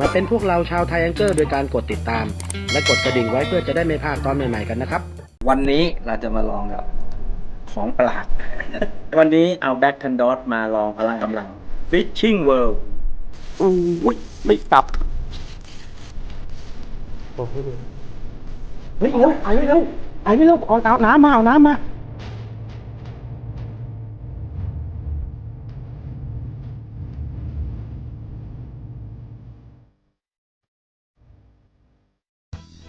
มาเป็นพวกเราชาวไทยแองเกอร์โดยการกดติดตาม และกดกระดิ่งไว้เพื่อจะได้ไม่พลาดตอนใหม่ๆกันนะครับ วันนี้เราจะมาลองกับของประหลาด วันนี้เอาแบ็กทันดอสมาลองพลังกำลัง Fishing World อุ้ยไม่กลับเฮ้ยเร็วไอ้ไม่เร็วไอ้ไม่เร็วเอาเอาน้ำมาเอาน้ำมา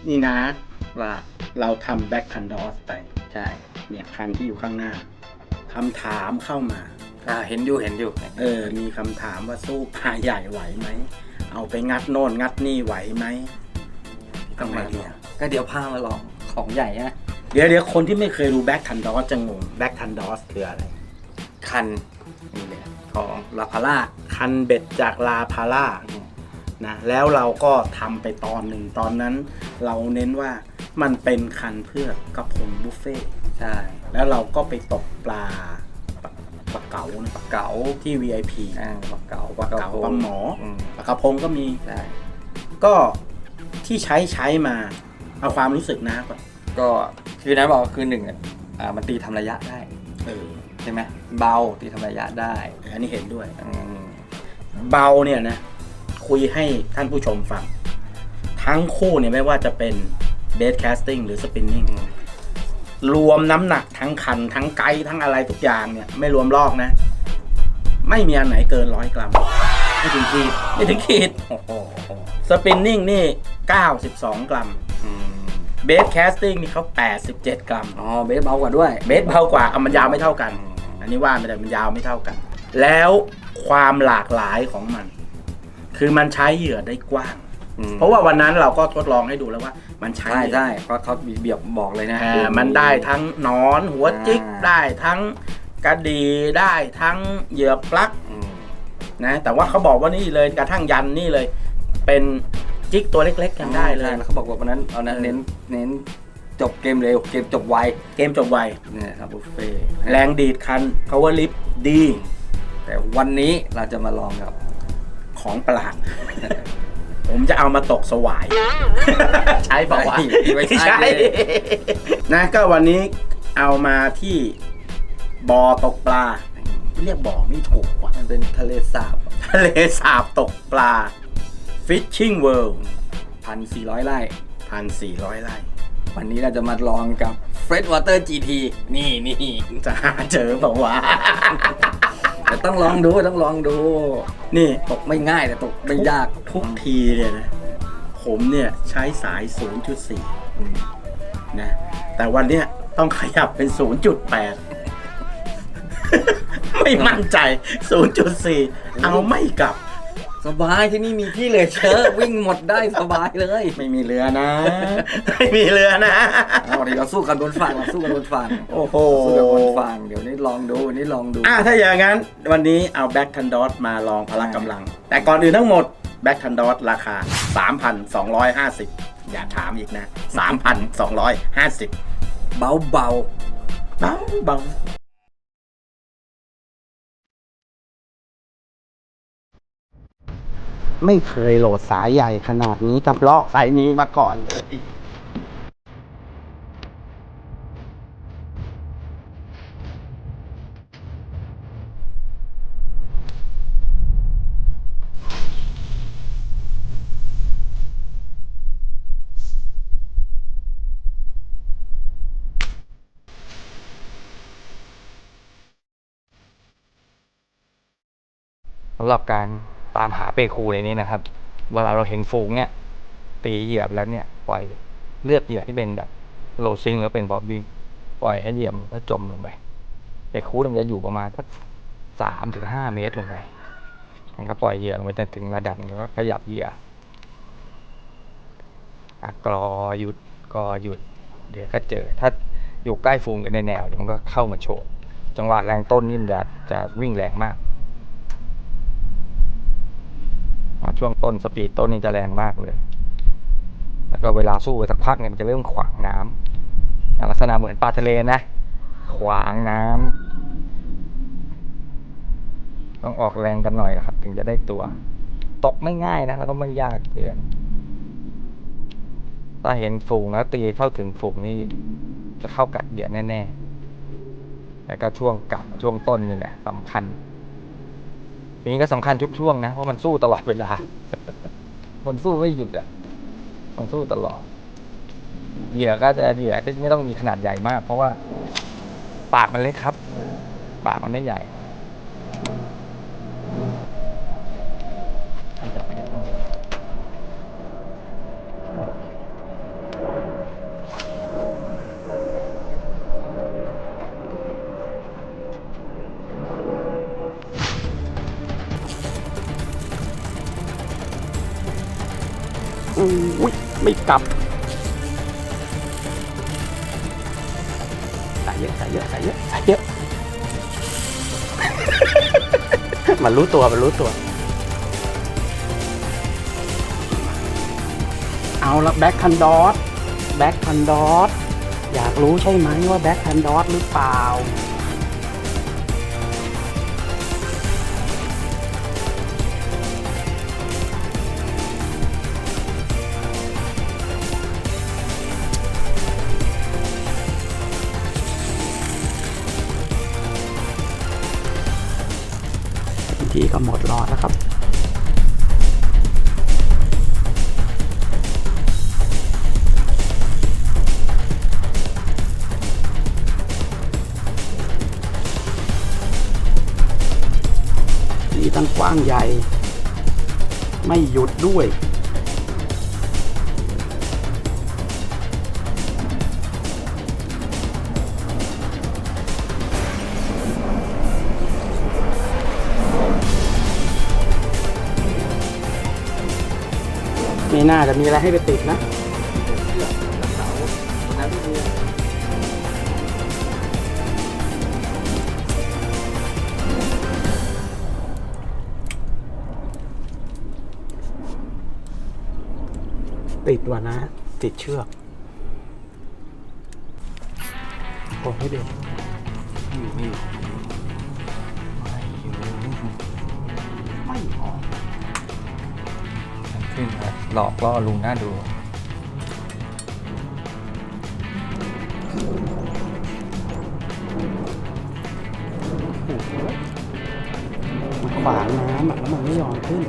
นี่นะว่าเราทำแบ็กทันดอสไปใช่ เนี่ยคันที่อยู่ข้างหน้าคำถามเข้ามา อ่าเห็นอยู่เห็นอยู่เออ มีคำถามว่าสู้ปลาใหญ่ไหวไหม เอาไปงัดโน่นงัดนี่ไหวไหมต้ทำองไงมาดีลองอะก็เดี๋ยวพามาลองของใหญ่นะเดี๋ยวเดี๋ยวคนที่ไม่เคยดูแบ็กทันดอสจะงงแบ็กทันดอสคืออะไร คันนี่เลยของลาพาร่าคันเบ็ดจากลาพาร่า นะแล้วเราก็ทำไปตอนหนึ่งตอนนั้น เราเน้นว่ามันเป็นคันเพื่อกระพงบุฟเฟ่ต์ใช่แล้วเราก็ไปตกปลาปลาปลาเก๋านะปลาเก๋าที่ VIP อ่าปลาเก๋าปลาเก๋าปลาหมอมปลากระพงก็มี ใช่ก็ที่ใช้ใช้มา เอาความรู้สึกนะก่อนก็คือนะบอกว่าคือหนึ่งเนี่ยอ่ามันตีทำระยะได้เออใช่ไหมเบาตีทำระยะได้อันนี้เห็นด้วย อืมเบาเนี่ยนะ คุยให้ท่านผู้ชมฟัง ทั้งคู่เนี่ยไม่ว่าจะเป็นเบสแคสติ้งหรือสปินนิ่งรวมน้ำหนักทั้งคัน ทั้งไกด์ทั้งอะไรทุกอย่างเนี่ย ไม่รวมลอกนะ ไม่มีอันไหนเกินร้อยกรัม ไม่ถึงขีดไม่ถึงขีดโอ้โหสปินนิ่งนี่ 92 กรัมอืมเบสแคสติ้งนี่เขา87 กรัม อ๋อ เบสเบากว่าด้วย เบสเบากว่าเอามันยาวไม่เท่ากัน อันนี้ว่าไม่ได้มันยาวไม่เท่ากัน แล้วความหลากหลายของมัน คือมันใช้เหยื่อได้กว้างอืมเพราะว่าวันนั้นเราก็ทดลองให้ดูแล้วว่า มันใช้ใช่เหยื่อใช่เพราะเขาเบียบบอกเลยนะอ่ามันได้ทั้งหนอนหัวจิกอ่าได้ทั้งกระดีได้ทั้งเหยื่อปลั๊กอืมนะแต่ว่าเขาบอกว่านี่เลยกระทั่งยันนี่เลย เป็นจิกตัวเล็กๆยังได้เลยใช่แล้วเขาบอกว่าวันนั้นเอานั้นเน้นเน้นจบเกมเร็วเกมจบไวเกมจบไวเนี่ยครับบุฟเฟ่ต์แรงดีดคัน power lift ดี แต่วันนี้เราจะมาลองกับ ของประหลาด ผมจะเอามาตกสวาย ใช่ปะวะไม่ใช่ นะก็วันนี้เอามาที่บ่อตกปลา เรียกบ่อไม่ถูกว่ะ มันเป็นทะเลสาบทะเลสาบตกปลา Fishing World พันสี่ร้อยไร่พันสี่ร้อยไร่ วันนี้เราจะมาลองกับ Freshwater GT นี่นี่จะหาเจอเปล่าวะแต่ต้องลองดูต้องลองดู นี่ตกไม่ง่ายแต่ตกไม่ยากทุกทีเนี่ยนะผมเนี่ยใช้สาย 0.4นะแต่วันเนี้ยต้องขยับเป็น 0.8 ไม่มั่นใจ 0.4 เอาไม่กลับ สบายที่นี่มีที่เหลือเชื้อวิ่งหมดได้สบายเลย ไม่มีเรือนะ ไม่มีเรือนะเอาเดี๋ยวเราสู้กันบนฝั่งเราสู้กันบนฝั่งโอ้โหสู้กันบนฝั่งเดี๋ยวนี้ลองดูวันนี้ลองดูอะถ้าอย่างนั้น วันนี้เอาแบ็กทันดอสมาลองพละกำลัง แต่ก่อนอื่นทั้งหมดแบ็กทันดอสราคา 3,250 อย่าถามอีกนะ 3,250 เบาเบาเบาเบา ไม่เคยโหลดสายใหญ่ขนาดนี้กับลอกสายนี้มาก่อนเลยสำหรับการ ตามหาเปคูในนี้นะครับ เวลาเราเห็นฝูงเนี่ย ตีเหยียบแล้วเนี่ย ปล่อยเลือกเหยื่อที่เป็นแบบโลซิงหรือเป็นบอบบิ้งปล่อยให้เหยียบแล้วจมลงไปเปคูมันจะอยู่ประมาณสักสามถึงห้าเมตรลงไปมันก็ปล่อยเหยื่อลงไปจนถึงระดับแล้วก็ขยับเหยื่ออะกรอหยุดกรอหยุด เดี๋ยวก็เจอ ถ้าอยู่ใกล้ฝูงกันในแนวเดี๋ยวมันก็เข้ามาโฉบจังหวะแรงต้นนี่มันจะจะวิ่งแรงมาก อ่า ช่วงต้นสปีดต้นนี่จะแรงมากเลย แล้วก็เวลาสู้ไปสักพักเนี่ยมันจะเริ่มขวางน้ำอ่าลักษณะเหมือนปลาทะเลนะ ขวางน้ำต้องออกแรงกันหน่อยครับ ถึงจะได้ตัว ตกไม่ง่ายนะแล้วก็ไม่ยากเดือนถ้าเห็นฝูงแล้วตีเข้าถึงฝูงนี่จะเข้ากัดเหยื่อแน่ๆแล้วก็ช่วงกลับช่วงต้นนี่แหละสำคัญ ทีนี้ก็สำคัญทุกช่วงนะเพราะมันสู้ตลอดเวลา มันสู้ไม่หยุดอะมันสู้ตลอดเหยื่อก็จะเหยื่อไม่ต้องมีขนาดใหญ่มาก เพราะว่า ปากมันเล็กครับ ปากมันไม่ใหญ่ อุ้ยไม่กลับใส่เยอะใส่เยอะใส่เยอะใส่เยอะ มันรู้ตัวมันรู้ตัว เอาละแบ็คคันดอสแบ็คคันดอสอยากรู้ใช่ไหมว่าแบ็คคันดอสหรือเปล่า ยุดด้วย ไม่น่าจะมีอะไรให้ไปติดนะ ติดว่ะนะ ติดเชือกกดให้เด็กอยู่ไม่อยู่ไม่อยู่ไม่ออกมันขึ้นมาหลอกล่อลุงน่าดูมันขวางน้ำอะแล้วมันไม่ยอมขึ้น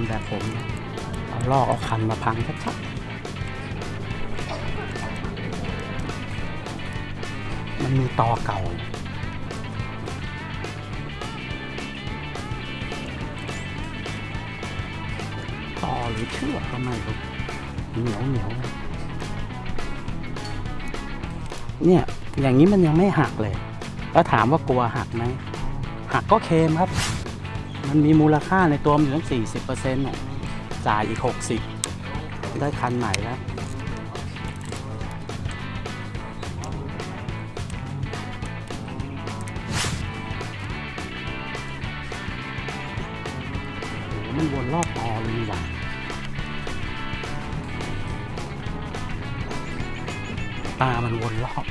ำแบบผม เอาลอกเอาคันมาพังชัดๆมันมีตอเก่า ต่อหรือเชือกก็ไม่รู้เหนียวเหนียวเนี่ยอย่างนี้มันยังไม่หักเลย แล้วถามว่ากลัวหักไหมหักก็เคลมครับ มันมีมูลค่าในตัวมันอยู่ตั้งสี่สิบเปอร์เซ็นต์จ่ายอีกหกสิบได้คันใหม่แล้วมันวนรอบตอเลยนี่หว่าตามันวนรอบ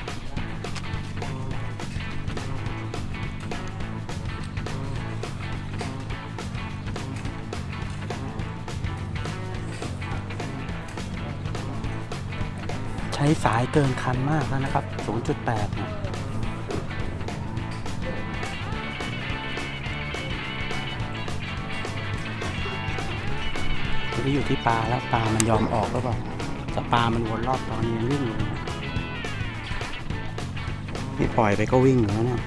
ช้สายเกินคันมากแล้วนะครับ 0.8เนี่ยทีนี้อยู่ที่ปลาแล้วปลามันยอมออกหรือเปล่าแต่ปลามันวนรอบตอนนี้ยังวิ่งอยู่เลยนี่ปล่อยไปก็วิ่งแล้วเนี่ย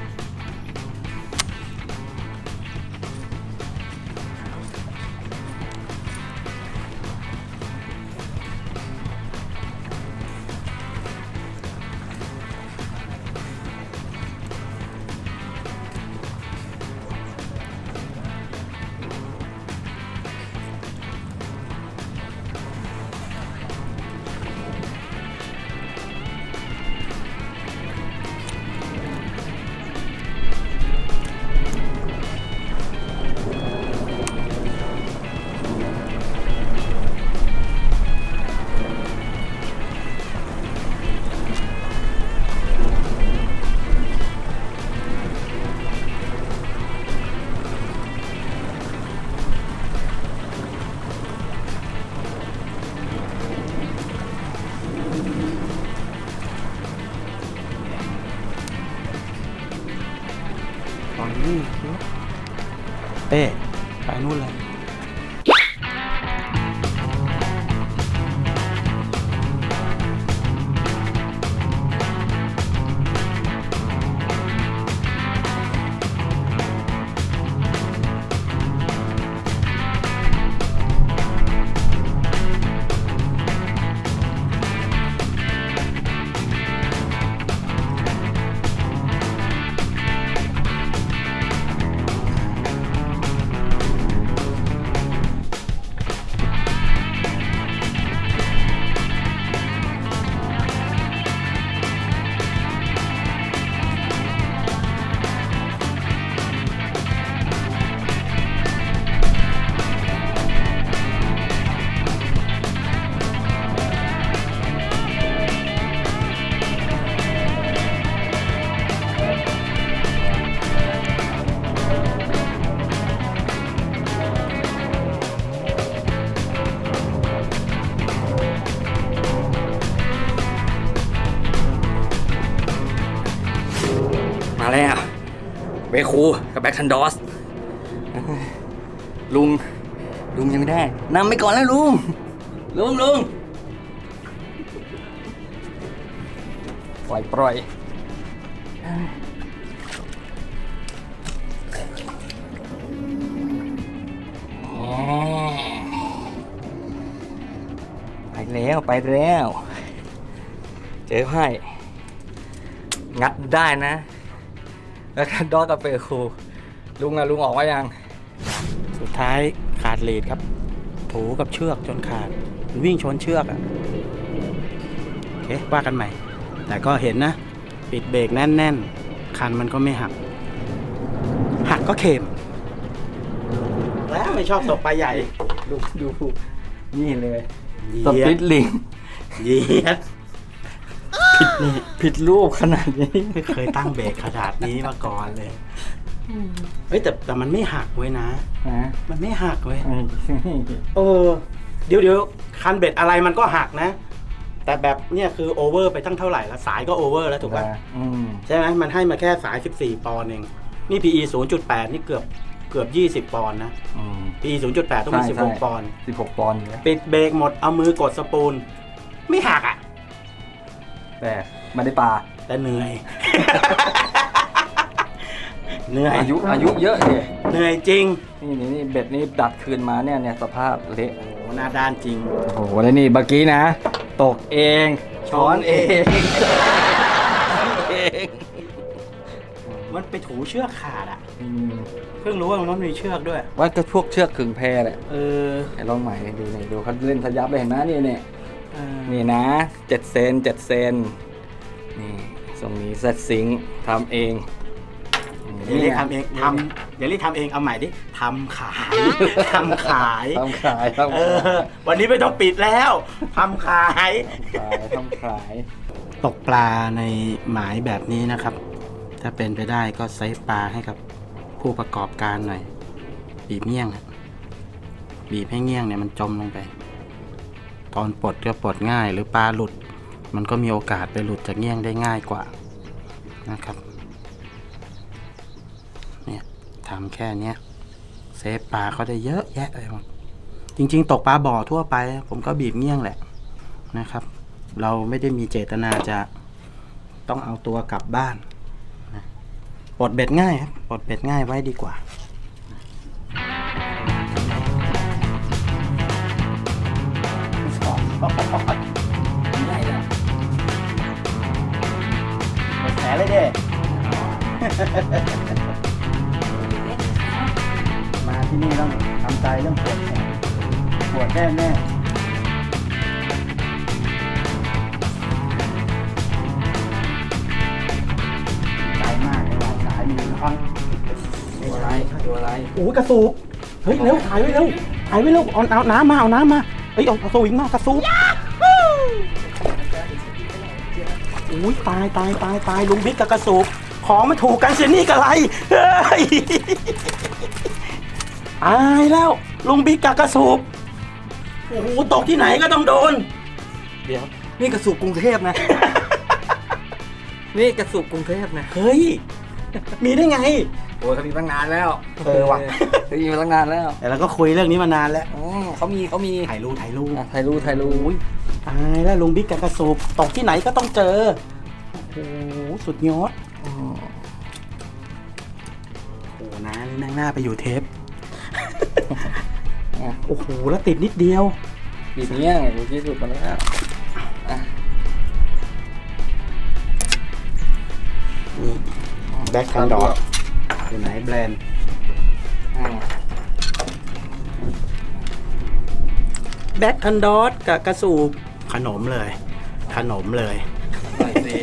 กับแบ็คทันดอสลุง ลุงยังไม่ได้นำไปก่อนแล้วลุง ลุงลุงปล่อยปล่อยไปแล้วไปแล้ว เจอไพ่งัดได้นะ แล้วทันดอสกับเปคู ลุงอะลุงออกว่ายัง สุดท้ายขาดเลดครับ ถูกับเชือกจนขาด วิ่งชนเชือกอะโอเคว่ากันใหม่ แต่ก็เห็นนะ ปิดเบรกแน่น ๆ คันมันก็ไม่หัก หักก็เข็มแล้วไม่ชอบตกปลาใหญ่ดูดูนี่เลยเหยีสยปิดตลิงเหยียดผิดนี่ผิดรูปขนาดนี้ ไม่เคยตั้งเบรกขนาดนี้มาก่อนเลย เฮ้ยแต่แต่มันไม่หักเว้ยนะนะมันไม่หักเว้ยเออ เดี๋ยวเดี๋ยวคันเบ็ดอะไรมันก็หักนะ แต่แบบเนี่ยคือโอเวอร์ไปตั้งเท่าไหร่ละสายก็โอเวอร์แล้วถูกป่ะ อืมใช่ไหมมันให้มาแค่สาย 14 ปอนด์เอง นี่ PE 0.8 นี่เกือบเกือบ 20 ปอนด์นะ อืม PE 0.8 ต้องมี ใช่ใช่ 16 ปอนด์ สิบหกปอนด์อยู่นะปิดเบรกหมด เอามือกดสปูล ไม่หักอะ แต่ไม่ได้ปลาแต่เหนื่อย เหนื่อยอายุอายุเยอะดิเหนื่อยจริง นี่นี่นี่เบ็ดนี่ดัดคืนมาเนี่ยเนี่ยสภาพเละโอ้โหหน้าด้านจริง โอ้โหแล้วนี่เมื่อกี้นะ ตกเอง ช้อนเองเองมันไปถูเชือกขาดอะ อืมเพิ่งรู้ว่ามันมีเชือกด้วย ว่าก็พวกเชือกขึงแพแหละเออไอ้ลองใหม่ดูนี่ดูเขาเล่นทะยับเลยเห็นไหมนี่เนี่ยเออนี่นะเจ็ดเซนเจ็ดเซนนี่ทรงนี้เซตซิงค์ทำเอง เดี๋ยวรีบทำเองทำเดี๋ยวรีบทำเองเอาใหม่ดิทำขายทำขายทำขายทำเอขายอวันนี้ไม่ต้องปิดแล้วทำขาย ทำขายทำขายตกปลาในหมายแบบนี้นะครับ ถ้าเป็นไปได้ก็เซฟปลาให้กับผู้ประกอบการหน่อย บีบเงี้ยงอะบีบให้เงี้ยงเนี่ยมันจมลงไป ตอนปลดก็ปลดง่าย หรือปลาหลุด มันก็มีโอกาสไปหลุดจากเงี้ยงได้ง่ายกว่านะครับ ทำแค่เนี้ยเซฟปลาเขาได้เยอะแยะเลยหมดจริง ๆ ตกปลาบ่อทั่วไป ผมก็บีบเงี้ยงแหละนะครับ เราไม่ได้มีเจตนาจะต้องเอาตัวกลับบ้านนะปลดเบ็ดง่ายครับปลดเบ็ดง่ายไว้ดีกว่าง่ายนะหมดแผลเลยเด้ ที่นี่ต้องทำใจเรื่องปวดแขนปวดแน่แน่ใจมากเลยสายมีคอนตัวอะไรตัวอะไรโอ้ยกระสูบเฮ้ยเร็วถ่ายไว้เร็วถ่ายไว้เร็วเอาเอาน้ำมาเอาน้ำมาเฮ้ยเอาเอาสวิงมากระสูบอุ้ยตายตายตายตายลุงบิ๊กกับกระสูบของมันถูกกันเสียนี่กับไรเฮ้ย ตายแล้ว ลุงบิ๊กกับกระสูบโอ้โหตกที่ไหนก็ต้องโดน เดี๋ยว นี่กระสุกกรุงเทพนะ นี่กระสุกกรุงเทพนะ เฮ้ย มีได้ไง โอ้ยเขามีตั้งนานแล้วเออว่ะ เขามีมาตั้งนานแล้วแต่เราก็คุยเรื่องนี้มานานแล้วอ๋อเขามีเขามีถ่ายรูปถ่ายรูปอะไทยรู้ไทยรู้ตายแล้วลุงบิ๊กกับกระสูบตกที่ไหนก็ต้องเจอโอ้โหสุดยอด อ๋อ โอ้โหนะนี่นั่งหน้าไปอยู่เทป อะโอ้โหแล้วติดนิดเดียวบีบเงี้ยงดูที่สุดมาแล้วอะนี่แบ็คทันดอร์อยู่ไหนแบรนด์อะแบ็คทันดอร์กับกระสูบขนมเลย ขนมเลย ใส่สี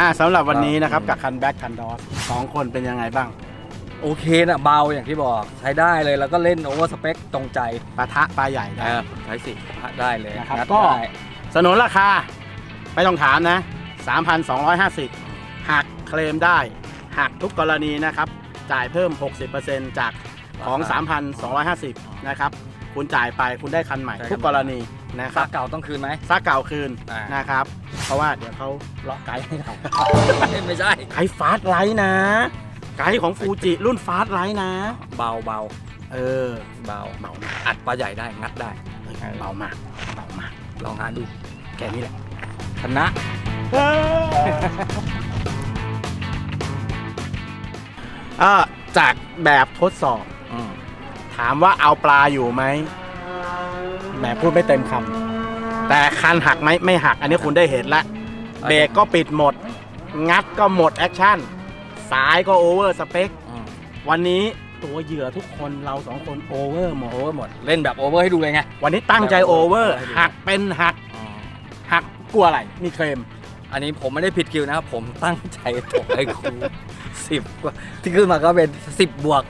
อ่าสำหรับวันนี้นะครับอืมกับคันแบ็คทันดอร์สองคนเป็นยังไงบ้าง โอเคนะเบาอย่างที่บอกใช้ได้เลยแล้วก็เล่นโอเวอร์สเปคตรงใจปะทะปลาใหญ่ได้เออใช้สิได้เลยนะครับงัดก็ได้สนุนราคา ไม่ต้องถามนะ 3,250หักเคลมได้หักทุกกรณีนะครับ จ่ายเพิ่ม 60%จากของ 3,250นะครับคุณจ่ายไปคุณได้คันใหม่ทุกกรณีนะคค่ารับเก่าต้องคืนไหม ซาเก่าคืนอ่าน นะครับ เพราะว่าเดี๋ยวเขาเลาะไกด์ให้เรา ไม่ใช่ใช้ฟาสต์ไลท์นะ ไกด์ของฟูจิรุ่นฟาสไลท์นะ เบาเบาเออ เบาเบามากอัดปลาใหญ่ได้งัดได้เฮ้ยเบามากเบามากลองหาดูแค่นี้แหละชนะเออจากแบบทดสอบ อืมถามว่าเอาปลาอยู่ไหมแหมพูดไม่เต็มคำแต่คันหักไหมไม่หัก อันนี้คุณได้เห็นแล้วเบรกก็ปิดหมด งัดก็หมดแอคชั่น สายก็โอเวอร์สเปคอืมวันนี้ตัวเหยื่อทุกคนเราสองคนโอเวอร์หมด โอเวอร์หมด เล่นแบบโอเวอร์ให้ดูเลยไง วันนี้ตั้งใจแบบโอโอเวเวออร์ร์ให้ดูหักเป็นหักอืมหักกลัวอะไร มีเคลมอันนี้ผมไม่ได้ผิดคิวนะครับ ผมตั้งใจตกไอ้ครูสิบกว่าที่ขึ้นมาก็เป็นสิบบวก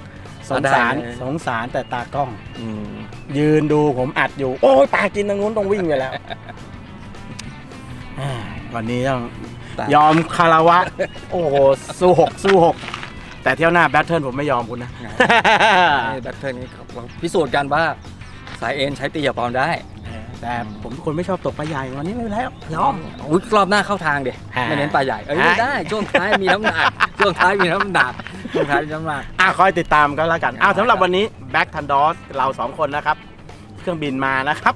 สงสารได้เลยสงสารแต่ตากล้องอืมยืนดูผมอัดอยู่ โอ้ยปลากินตรงนู้นต้องวิ่งไปแล้วอ่าวันนี้ต้องตา ยยอมคาราวะ โอ้โห สู้หกสู้หก แต่เที่ยวหน้าแบทเทิลผมไม่ยอมคุณนะนี่แบทเทิลนี้ครับเราพิสูจน์กันว่า สายเอ็นใช้ตีอย่าปลอมได้ แต่ผมเป็นคนไม่ชอบตกปลาใหญ่วันนี้ไม่เป็นไรหรอกยอม อุ้ยรอบหน้าเข้าทางเดี๋ยฮะไม่เน้นปลาใหญ่ เอ้ยฮะไม่ได้ช่วงท้ายมีน้ำหนักช่วงท้ายมีน้ำหนักช่วงท้ายมีน้ำหนักอะคอยติดตามก็แล้วกันอ้าวสำหรับวันนี้แบ็คทันดอสเราสองคนนะครับ เครื่องบินมานะครับ